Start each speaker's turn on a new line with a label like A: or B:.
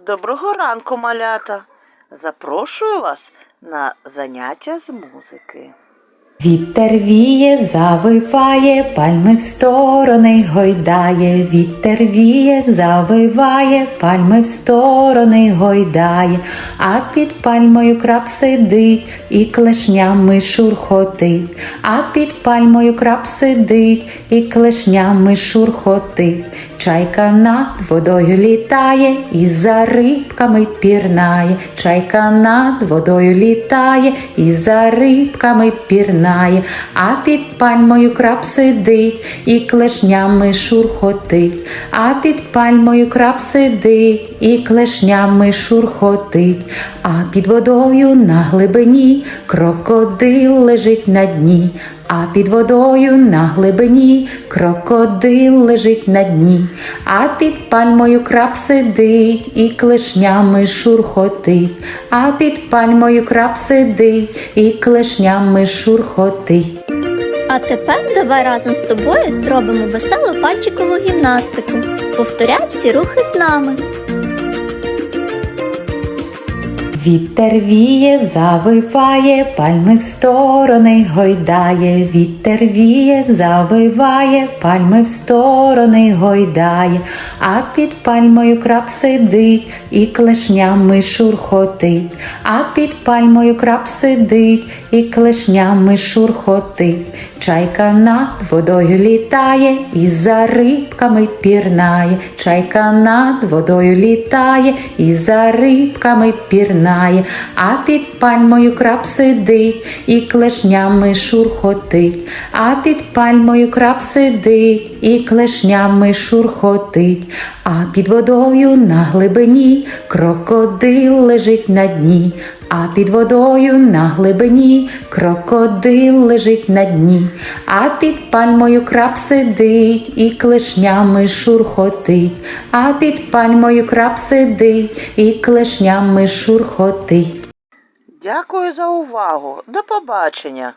A: Доброго ранку, малята. Запрошую вас на заняття з музики.
B: Вітер віє, завиває, пальми в сторони гойдає, вітер віє, завиває, пальми в сторони гойдає, а під пальмою краб сидить і клешнями шурхотить, а під пальмою краб сидить і клешнями шурхотить. Чайка над водою літає і за рибками пірнає, чайка над водою літає і за рибками пірнає, а під пальмою краб сидить і клешнями шурхотить, а під пальмою краб сидить і клешнями шурхотить, а під водою на глибині крокодил лежить на дні. А під водою на глибині крокодил лежить на дні, а під пальмою краб сидить і клешнями шурхотить, а під пальмою краб сидить і клешнями шурхотить.
C: А тепер давай разом з тобою зробимо веселу пальчикову гімнастику. Повторяй всі рухи з нами.
B: Вітер віє, завиває, пальми в сторони гойдає, вітер віє, завиває, пальми в сторони гойдає, а під пальмою краб сидить і клешнями шурхотить, а під пальмою краб сидить і клешнями шурхотить. Чайка над водою літає і за рибками пірнає, чайка над водою літає і за рибками пірнає, а під пальмою краб сидить і клешнями шурхотить, а під пальмою краб сидить і клешнями шурхотить, а під водою на глибині крокодил лежить на дні. А під водою на глибині крокодил лежить на дні, а під пальмою краб сидить і клешнями шурхотить, а під пальмою краб сидить і клешнями шурхотить.
A: Дякую за увагу. До побачення.